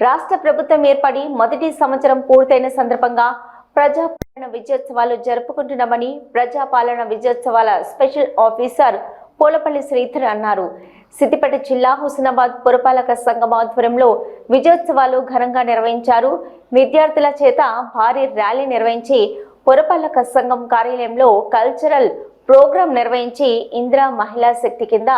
రాష్ట్ర ప్రభుత్వం ఏర్పడి మొదటి సంవత్సరం పూర్తయిన సందర్భంగా ప్రజాపాలన విజయోత్సవాలు జరుపుకుంటున్నామని ప్రజాపాలన విజయోత్సవాల స్పెషల్ ఆఫీసర్ పోలపల్లి శ్రీధర్ అన్నారు. సిద్దిపేట జిల్లా హుస్నాబాద్ పురపాలక సంఘం ఆధ్వర్యంలో విజయోత్సవాలు ఘనంగా నిర్వహించారు. విద్యార్థుల చేత భారీ ర్యాలీ నిర్వహించి పురపాలక సంఘం కార్యాలయంలో కల్చరల్ ప్రోగ్రాం నిర్వహించి ఇందిరా మహిళా శక్తి కింద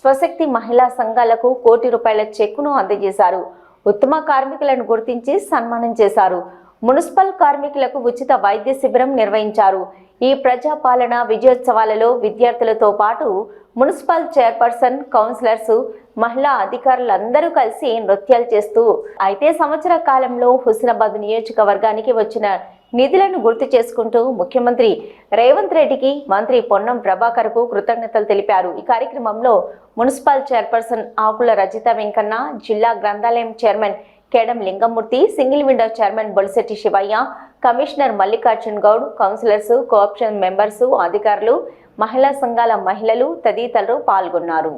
స్వశక్తి మహిళా సంఘాలకు కోటి రూపాయల చెక్కును అందజేశారు. ఉత్తమ కార్మికులను గుర్తించి సన్మానం చేశారు. మున్సిపల్ కార్మికులకు ఉచిత వైద్య శిబిరం నిర్వహించారు. ఈ ప్రజాపాలన విజయోత్సవాలలో విద్యార్థులతో పాటు మున్సిపల్ చైర్పర్సన్ కౌన్సిలర్స్ మహిళా అధికారులందరూ కలిసి నృత్యాలు చేస్తూ అయితే సంవత్సర కాలంలో హుస్నాబాద్ నియోజకవర్గానికి వచ్చిన నిధులను గుర్తు చేసుకుంటూ ముఖ్యమంత్రి రేవంత్ రెడ్డికి మంత్రి పొన్నం ప్రభాకర్కు కృతజ్ఞతలు తెలిపారు. ఈ కార్యక్రమంలో మున్సిపల్ చైర్పర్సన్ ఆకుల రజిత వెంకన్న జిల్లా గ్రంథాలయం chairman Kedam Lingamurthy single window chairman Bolisetti Shivayya commissioner Mallikarjun Goud councillors co option members అధికారులు మహిళా సంఘాల మహిళలు తదితరులు పాల్గొన్నారు.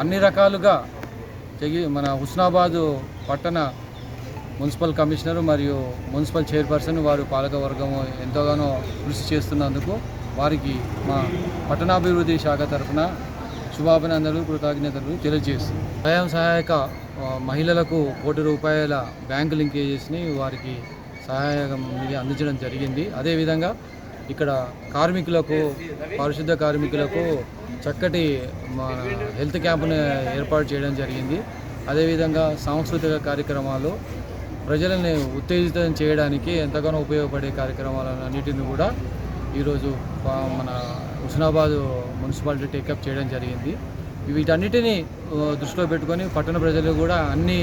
అన్ని రకాలుగా జగి మన హుస్నాబాదు పట్టణ మున్సిపల్ కమిషనర్ మరియు మున్సిపల్ చైర్పర్సన్ వారు పాలకవర్గం ఎంతగానో కృషి చేస్తున్నందుకు వారికి మా పట్టణాభివృద్ధి శాఖ తరఫున శుభాభినందనలు కృతజ్ఞతలు తెలియజేస్తుంది స్వయం సహాయక మహిళలకు కోటి రూపాయల బ్యాంకు లింకేజెస్ని వారికి సహాయకం అందించడం జరిగింది. అదేవిధంగా ఇక్కడ కార్మికులకు పారిశుద్ధ కార్మికులకు చక్కటి మన హెల్త్ క్యాంపును ఏర్పాటు చేయడం జరిగింది. అదేవిధంగా సాంస్కృతిక కార్యక్రమాలు ప్రజలని ఉత్తేజితం చేయడానికి ఎంతగానో ఉపయోగపడే కార్యక్రమాలన్నిటిని కూడా ఈరోజు మన హుస్నాబాద్ మున్సిపాలిటీ టేకప్ చేయడం జరిగింది. వీటన్నిటిని దృష్టిలో పెట్టుకొని పట్టణ ప్రజలు కూడా అన్ని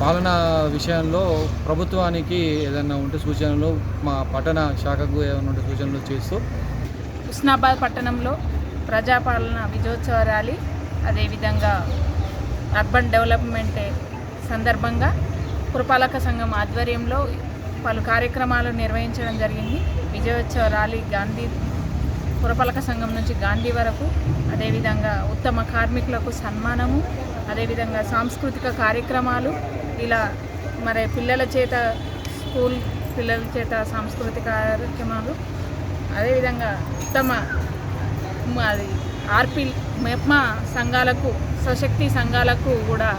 పాలన విషయంలో ప్రభుత్వానికి ఏదైనా ఉంటే సూచనలు మా పట్టణ శాఖకు ఏమైనా ఉంటే సూచనలు చేస్తూ హుస్నాబాద్ పట్టణంలో ప్రజాపాలన విజయోత్సవ ర్యాలీ అదేవిధంగా అర్బన్ డెవలప్మెంట్ సందర్భంగా పురపాలక సంఘం ఆధ్వర్యంలో పలు కార్యక్రమాలు నిర్వహించడం జరిగింది. విజయోత్సవ ర్యాలీ గాంధీ పురపాలక సంఘం నుంచి గాంధీ వరకు. అదేవిధంగా ఉత్తమ కార్మికులకు సన్మానము అదేవిధంగా సాంస్కృతిక కార్యక్రమాలు ఇలా మరి పిల్లల చేత స్కూల్ పిల్లల చేత సాంస్కృతిక కార్యక్రమాలు అదేవిధంగా ఉత్తమ అది ఆర్పి మెప్మా సంఘాలకు సశక్తి సంఘాలకు కూడా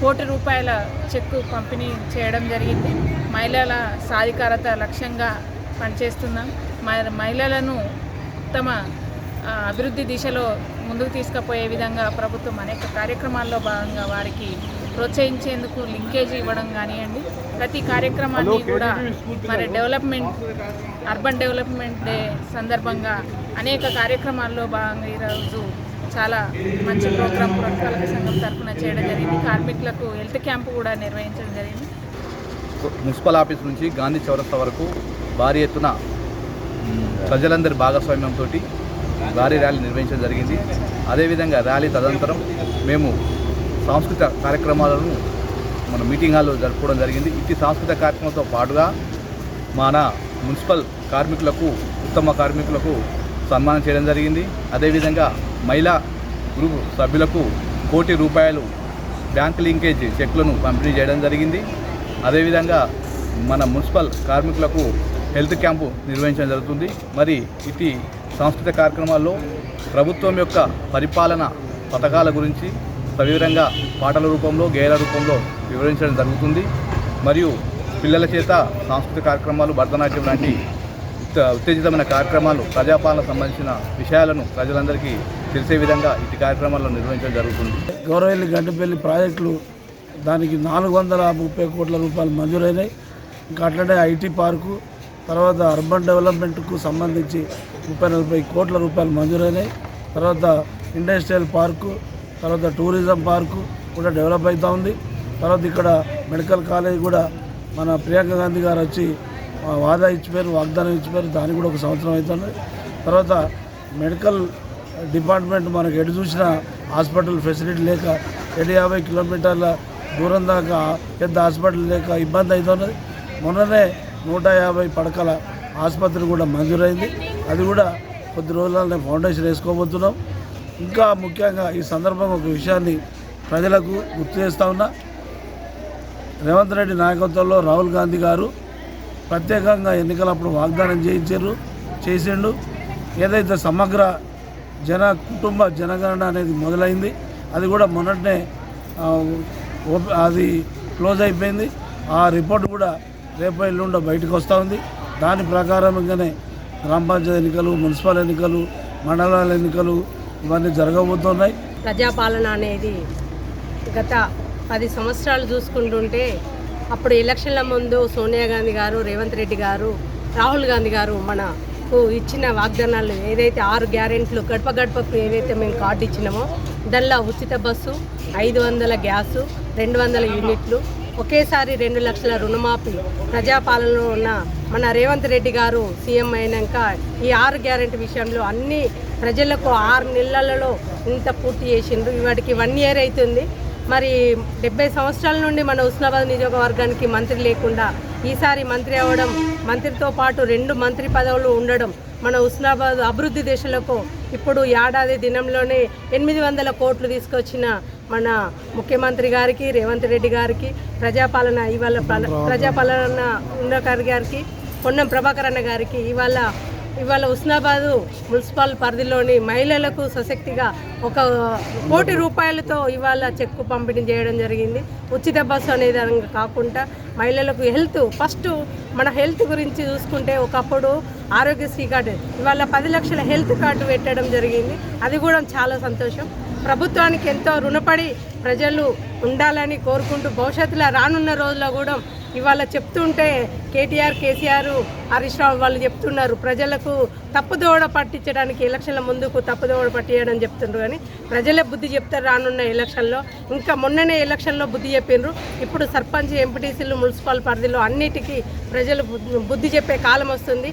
కోటి రూపాయల చెక్కు పంపిణీ చేయడం జరిగింది. మహిళల సాధికారత లక్ష్యంగా పనిచేస్తున్నాం. మహిళలను ఉత్తమ అభివృద్ధి దిశలో ముందుకు తీసుకుపోయే విధంగా ప్రభుత్వం అనేక కార్యక్రమాల్లో భాగంగా వారికి ప్రోత్సహించేందుకు లింకేజ్ ఇవ్వడం కానివ్వండి ప్రతి కార్యక్రమాన్ని కూడా మరి డెవలప్మెంట్ అర్బన్ డెవలప్మెంట్ డే సందర్భంగా అనేక కార్యక్రమాల్లో భాగంగా ఈరోజు చాలా మంచి ప్రోగ్రాం పురస్కారాల సంఘం తరఫున చేయడం జరిగింది. కార్మికులకు హెల్త్ క్యాంపు కూడా నిర్వహించడం జరిగింది. మున్సిపల్ ఆఫీస్ నుంచి గాంధీ చౌరస్తా వరకు భారీ ఎత్తున ప్రజలందరి భాగస్వామ్యంతో భారీ ర్యాలీ నిర్వహించడం జరిగింది. అదేవిధంగా ర్యాలీ తదనంతరం మేము సాంస్కృతిక కార్యక్రమాలను మన మీటింగ్ హాల్లో జరుపుకోవడం జరిగింది. ఇట్టి సాంస్కృతిక కార్యక్రమంతో పాటుగా మన మున్సిపల్ కార్మికులకు ఉత్తమ కార్మికులకు సన్మానం చేయడం జరిగింది. అదేవిధంగా మహిళా గ్రూప్ సభ్యులకు కోటి రూపాయలు బ్యాంక్ లింకేజ్ చెక్లను పంపిణీ చేయడం జరిగింది. అదేవిధంగా మన మున్సిపల్ కార్మికులకు హెల్త్ క్యాంపు నిర్వహించడం జరుగుతుంది. మరి ఇటు సాంస్కృతిక కార్యక్రమాల్లో ప్రభుత్వం యొక్క పరిపాలన పథకాల గురించి సవివరంగా పాటల రూపంలో గేయాల రూపంలో వివరించడం జరుగుతుంది. మరియు పిల్లల చేత సాంస్కృతిక కార్యక్రమాలు భరతనాట్యం లాంటి ఉత్త- ఉత్తేజితమైన కార్యక్రమాలు ప్రజాపాలన సంబంధించిన విషయాలను ప్రజలందరికీ తెలిసే విధంగా ఇటు కార్యక్రమాలను నిర్వహించడం జరుగుతుంది. గౌరవల్లి గంటపల్లి ప్రాజెక్టులు దానికి నాలుగు వందల ముప్పై కోట్ల రూపాయలు మంజూరైనాయి. ఇంకా అట్లనే ఐటీ పార్కు తర్వాత అర్బన్ డెవలప్మెంట్కు సంబంధించి ముప్పై నలభై కోట్ల రూపాయలు మంజూరైనాయి. తర్వాత ఇండస్ట్రియల్ పార్కు తర్వాత టూరిజం పార్కు కూడా డెవలప్ అవుతూ ఉంది. తర్వాత ఇక్కడ మెడికల్ కాలేజ్ కూడా మన ప్రియాంక గాంధీ గారు వచ్చి వాదా ఇచ్చిపోయారు వాగ్దానం ఇచ్చిపోయారు. దానికి కూడా ఒక సంవత్సరం అవుతుంది. తర్వాత మెడికల్ డిపార్ట్మెంట్ మనకు ఎటు చూసినా హాస్పిటల్ ఫెసిలిటీ లేక ఎటు యాభై కిలోమీటర్ల దూరం దాకా పెద్ద హాస్పిటల్ లేక ఇబ్బంది అవుతున్నది మొన్ననే నూట యాభై పడకల ఆసుపత్రి కూడా మంజూరైంది. అది కూడా కొద్ది రోజులనే ఫౌండేషన్ వేసుకోబోతున్నాం. ఇంకా ముఖ్యంగా ఈ సందర్భంగా ఒక విషయాన్ని ప్రజలకు గుర్తు చేస్తా ఉన్నా. రేవంత్ రెడ్డి నాయకత్వంలో రాహుల్ గాంధీ గారు ప్రత్యేకంగా ఎన్నికలప్పుడు వాగ్దానం చేయించారు చేసిండు. ఏదైతే సమగ్ర జన కుటుంబ జనగణన అనేది మొదలైంది అది కూడా మొన్నటినే అది క్లోజ్ అయిపోయింది. ఆ రిపోర్ట్ కూడా రేపు ఎల్లుండో బయటకు వస్తూ ఉంది. దాని ప్రకారంగానే గ్రామ పంచాయతీ ఎన్నికలు మున్సిపల్ ఎన్నికలు మండలాల ఎన్నికలు ఇవన్నీ జరగబోతున్నాయి. ప్రజాపాలన అనేది గత పది సంవత్సరాలు చూసుకుంటుంటే అప్పుడు ఎలక్షన్ల ముందు సోనియా గాంధీ గారు రేవంత్ రెడ్డి గారు రాహుల్ గాంధీ గారు మనకు ఇచ్చిన వాగ్దానాలు ఏదైతే ఆరు గ్యారెంట్లు గడప గడపకు ఏదైతే మేము కార్డు ఇచ్చినామో దానిలో ఉచిత బస్సు ఐదు వందల గ్యాసు రెండు వందల యూనిట్లు ఒకేసారి రెండు లక్షల రుణమాఫీ ప్రజాపాలనలో ఉన్న మన రేవంత్ రెడ్డి గారు సీఎం అయినాక ఈ ఆరు గ్యారెంటీ విషయంలో అన్ని ప్రజలకు ఆరు నెలలలో ఇంత పూర్తి చేసిండ్రు. ఇవాటికి వన్ ఇయర్ అవుతుంది మరి డెబ్బై సంవత్సరాల నుండి మన ఉస్నాబాద్ నియోజకవర్గానికి మంత్రి లేకుండా ఈసారి మంత్రి అవ్వడం మంత్రితో పాటు రెండు మంత్రి పదవులు ఉండడం మన ఉస్నాబాద్ అభివృద్ధి దిశలకు ఇప్పుడు ఏడాది దినంలోనే ఎనిమిది వందల కోట్లు తీసుకొచ్చిన మన ముఖ్యమంత్రి గారికి రేవంత్ రెడ్డి గారికి ప్రజాపాలన ఇవాళ పల- ప్రజాపాలన ఉన్నకారి గారికి పొన్నం ప్రభాకర్ అన్న గారికి ఇవాళ ఇవాళ ఉస్నాబాదు మున్సిపల్ పరిధిలోని మహిళలకు సశక్తిగా ఒక కోటి రూపాయలతో ఇవాళ చెక్కు పంపిణీ చేయడం జరిగింది. ఉచిత బస్సు అనే విధంగా కాకుండా మహిళలకు హెల్త్ ఫస్ట్ మన హెల్త్ గురించి చూసుకుంటే ఒకప్పుడు ఆరోగ్యశ్రీ కార్డు ఇవాళ పది లక్షల హెల్త్ కార్డు పెట్టడం జరిగింది. అది కూడా చాలా సంతోషం. ప్రభుత్వానికి ఎంతో రుణపడి ప్రజలు ఉండాలని కోరుకుంటూ భవిష్యత్తులో రానున్న రోజుల్లో కూడా ఇవాళ చెప్తుంటే కేటీఆర్ కేసీఆర్ హరీష్ రావు వాళ్ళు చెప్తున్నారు ప్రజలకు తప్పుదోవ పట్టించడానికి ఎలక్షన్ల ముందుకు తప్పుదోవ పట్టించడం చెప్తున్నారు కానీ ప్రజలే బుద్ధి చెప్తారు రానున్న ఎలక్షన్లో. ఇంకా మొన్ననే ఎలక్షన్లో బుద్ధి చెప్పిండ్రు ఇప్పుడు సర్పంచ్ ఎంపీటీసీలు మున్సిపల్ పరిధిలో అన్నిటికీ ప్రజలు బుద్ధి చెప్పే కాలం వస్తుంది.